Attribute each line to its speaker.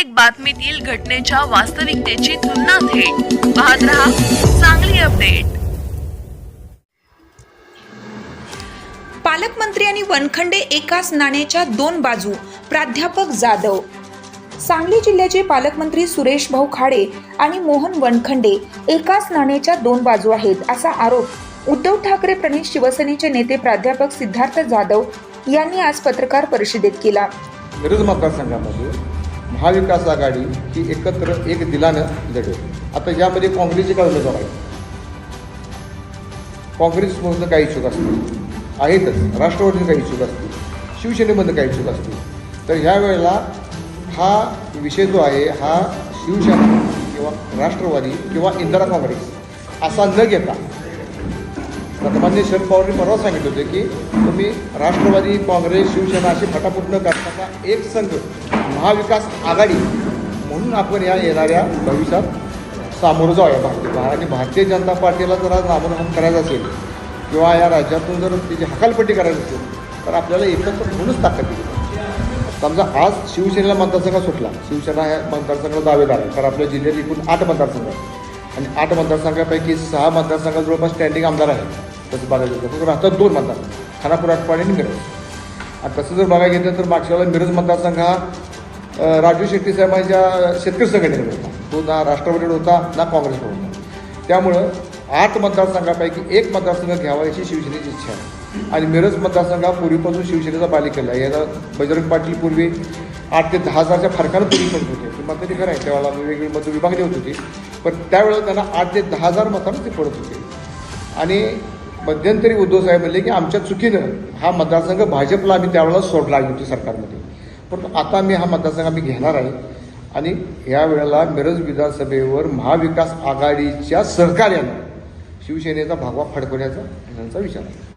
Speaker 1: प्रत्येक बातमीतील घटनेच्या वास्तविकतेची तुलना थेट. पाहत रहा चांगली अपडेट.
Speaker 2: पालकमंत्री आणि वनखंडे एकाच नाण्याच्या दोन बाजू. प्राध्यापक जाधव. सांगली जिल्ह्याचे पालकमंत्री सुरेश भाऊ खाडे आणि मोहन वनखंडे एकाच नाण्याच्या दोन बाजू आहेत असा आरोप उद्धव ठाकरे प्रणित शिवसेनेचे नेते प्राध्यापक सिद्धार्थ जाधव यांनी आज पत्रकार परिषदेत केला.
Speaker 3: मतदारसंघामध्ये महाविकास आघाडी ही एकत्र एक दिलानं लढेल. आता यामध्ये काँग्रेसचे काय उमेदवार आहेत काँग्रेसमधून काही इच्छुक असतील. आहेतच. राष्ट्रवादीने काही इच्छुक असतील. शिवसेनेमधून काही इच्छुक असतील. तर ह्या वेळेला हा विषय जो आहे हा शिवसेना किंवा राष्ट्रवादी किंवा इंदिरा काँग्रेस असा न घेता सन्मान्य शरद पवारांनी परवा सांगितले होते की तुम्ही राष्ट्रवादी काँग्रेस शिवसेना अशी फटाफट न करता एक संघ महाविकास आघाडी म्हणून आपण या येणाऱ्या भविष्यात सामोरं जाऊया. भारतीय आणि भारतीय जनता पार्टीला जर आज नामोनाम करायचं असेल किंवा या राज्यातून जर त्याची हकालपट्टी करायची असेल तर आपल्याला एकत्र म्हणूनच ताकद दिली समजा आज शिवसेनेला मतदारसंघ सुटला. शिवसेना ह्या मतदारसंघाला दावेदार आहे. तर आपल्या जिल्ह्यात एकूण आठ मतदारसंघ आहेत. आणि आठ मतदारसंघापैकी सहा मतदारसंघात जवळपास स्टँडिंग आमदार आहेत. तसं बघायला गेलं तर राहतात दोन मतदार खानापूर आटपाडी आणि मिरज. आणि तसं जर बघायला गेलं तर मागच्या वेळेला मिरज मतदारसंघ हा राजू शेट्टी साहेबांच्या शेतकरी संघटनेकडे होता. तो ना राष्ट्रवादीकडे होता ना काँग्रेसकडे होता. त्यामुळं आठ मतदारसंघापैकी एक मतदारसंघ घ्यावा याची शिवसेनेची इच्छा आहे. आणि मिरज मतदारसंघ पूर्वीपासून शिवसेनेचा बालेकिल्ला आहे. याला बजरंग पाटील पूर्वी आठ ते दहा हजारच्या फरकानं पूर्वी पडत होते. ते मतं ते खरं आहे. त्यावेळेला वेगवेगळी मतं विभाग होत होती पण त्यावेळेला त्यांना आठ ते दहा हजार मतांना ते पडत होते. आणि मध्यंतरी उद्धव साहेब म्हणले की आमच्या चुकीनं हा मतदारसंघ भाजपला आम्ही त्यावेळेला सोडला युती सरकारमध्ये. परंतु आता मी हा मतदारसंघ आम्ही घेणार आहे. आणि या वेळेला मिरज विधानसभेवर महाविकास आघाडीच्या सहकार्यानं शिवसेनेचा भागवा फडकवण्याचा त्यांचा विचार आहे.